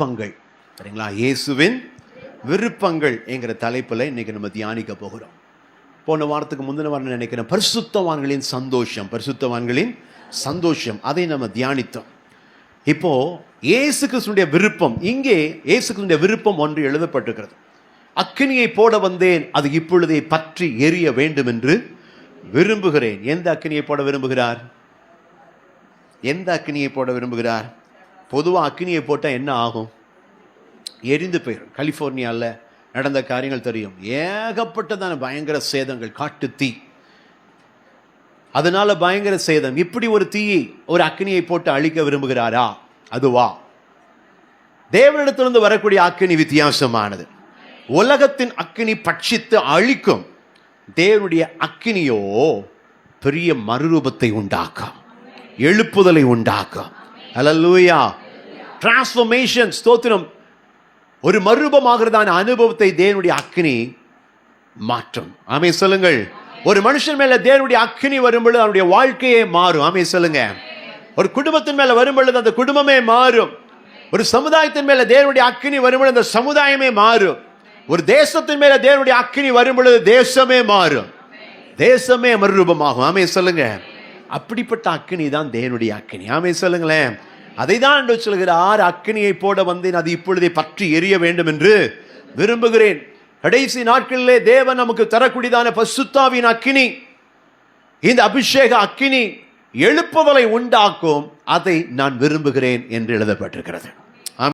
விருப்பங்கள். சரிங்களா? இயேசுவின் விருப்பங்கள் என்கிற தலைப்பில் இன்னைக்கு நம்ம தியானிக்க போகிறோம். போன வாரத்துக்கு முந்தின வாரம் நினைக்கிறேன்? பரிசுத்தவான்களின் சந்தோஷம் பரிசுத்தவான்களின் சந்தோஷம். அதை நம்ம தியானித்தோம். இப்போ இயேசு கிறிஸ்துடைய விருப்பம் இங்கே இயேசு கிறிஸ்துடைய விருப்பம் ஒன்று எழுதப்பட்டிருக்கிறது. அக்கினியை போட வந்தேன் அது இப்பொழுதே பற்றி எரிய வேண்டும் என்று விரும்புகிறேன். எந்த அக்கினியை போட விரும்புகிறார்? எந்த அக்கினியை போட விரும்புகிறார்? பொதுவாக அக்கினியை போட்டால் என்ன ஆகும்? எரிந்து போயிடும் கலிஃபோர்னியாவில் நடந்த காரியங்கள் தெரியும். ஏகப்பட்டதான பயங்கர சேதங்கள் காட்டு தீ. அதனால பயங்கர சேதம். இப்படி ஒரு தீயை ஒரு அக்னியை போட்டு அழிக்க விரும்புகிறாரா? அதுவா. தேவனிடத்திலிருந்து வரக்கூடிய அக்கினி வித்தியாசமானது. உலகத்தின் அக்கினி பட்சித்து அழிக்கும். தேவனுடைய அக்கினியோ பெரிய மறுரூபத்தை உண்டாக்கும். எழுப்புதலை உண்டாக்கும். அல்லூயா டிரான்ஸ்ஃபர்மேஷன் ஸ்தோத்திரம். ஒரு மறுரூபமாகிறதான அனுபவத்தை தேவனுடைய அக்னி மாற்றும். ஆமே சொல்லுங்கள். ஒரு மனுஷன் மேல தேவனுடைய அக்னி வரும்பொழுது அவனுடைய வாழ்க்கையே மாறும். ஆமே சொல்லுங்க. ஒரு குடும்பத்தின் மேல வரும்பொழுது அந்த குடும்பமே மாறும். ஒரு சமுதாயத்தின் மேல தேவனுடைய அக்னி வரும்பொழுது அந்த சமுதாயமே மாறும். ஒரு தேசத்தின் மேல தேவனுடைய அக்னி வரும்பொழுது தேசமே மாறும். தேசமே மறுரூபமாகும். ஆமே சொல்லுங்க. அப்படிப்பட்ட அக்கினி தான் தேவனுடைய அக்கினி. ஆமே சொல்லுங்களேன். அதை தான் என்று சொல்கிறார் அக்கினியை போட வந்தேன் அது இப்பொழுதே பற்றி எரிய வேண்டும் என்று விரும்புகிறேன். கடைசி நாட்களிலே தேவன் நமக்கு தரக்கூடியதான பசுத்தாவின் அக்கினி இந்த அபிஷேக அக்கினி எழுப்புதலை உண்டாக்கும் அதை நான் விரும்புகிறேன் என்று எழுதப்பட்டிருக்கிறது.